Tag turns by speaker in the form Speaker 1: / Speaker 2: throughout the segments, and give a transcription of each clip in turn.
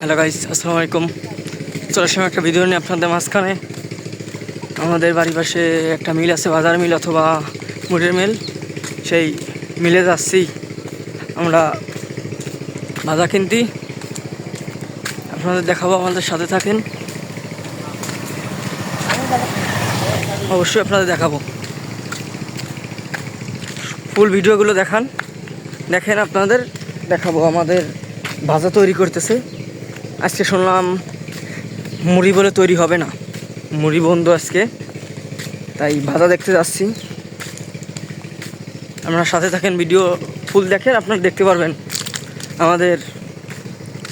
Speaker 1: Hello guys আসসালামু আলাইকুম চলে আসলাম একটা ভিডিও নিয়ে আপনাদের মাঝখানে। আমাদের বাড়ির পাশে একটা মিল আছে, বাজার মিল অথবা মুড়ের মিল। সেই মিলে যাচ্ছি। আমরা ভাজা কিনতি। আপনাদের দেখাবো, আমাদের সাথে থাকেন। অবশ্যই আপনাদের দেখাবো। ফুল ভিডিওগুলো দেখান। দেখেন আপনাদের, দেখাবো আমাদের ভাজা তৈরি করতেছে। আজকে শুনলাম মুড়ি বলে তৈরি হবে না। মুড়ি বন্ধ আজকে। তাই ভাজা দেখতে যাচ্ছি। আপনারা সাথে থাকেন ভিডিও ফুল দেখেন আপনারা দেখতে পারবেন আমাদের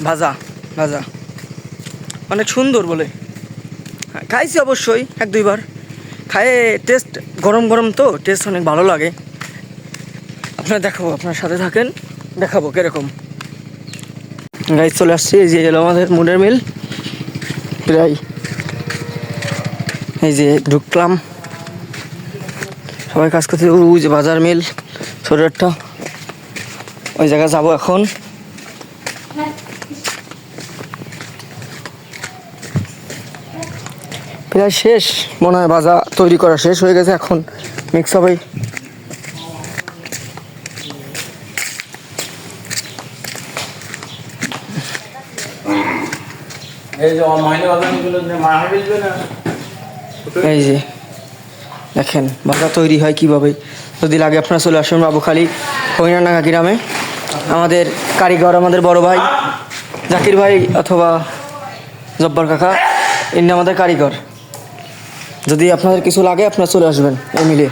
Speaker 1: ভাজা ভাজা। অনেক সুন্দর বলে। হ্যাঁ, খাইছি অবশ্যই এক দুইবার। খায়ে টেস্ট গরম গরম তো টেস্ট অনেক ভালো লাগে। আপনারা দেখাবো আপনার সাথে থাকেন দেখাবো কীরকম। গাড়ি চলে আসছি। এই যে এলো আমাদের মুডের মিল। প্রায় এই যে ঢুকলাম। সবাই কাজ করতে ওই যে বাজার মিল ছোট একটা ওই জায়গায় যাব এখন। প্রায় শেষ। মনে হয় বাজা তৈরি করা শেষ হয়ে গেছে এখন। মিক্স হবে।
Speaker 2: এই যে
Speaker 1: দেখেন, বাজার তৈরি হয় কীভাবে? যদি লাগে আপনারা চলে আসুন বাবুখালী হইনানাগা গ্রামে। আমাদের কারিগর, আমাদের বড় ভাই, জাকির ভাই অথবা জব্বার কাকা, ইনি আমাদের কারিগর। যদি আপনাদের কিছু লাগে, আপনারা চলে আসবেন, এই মিলে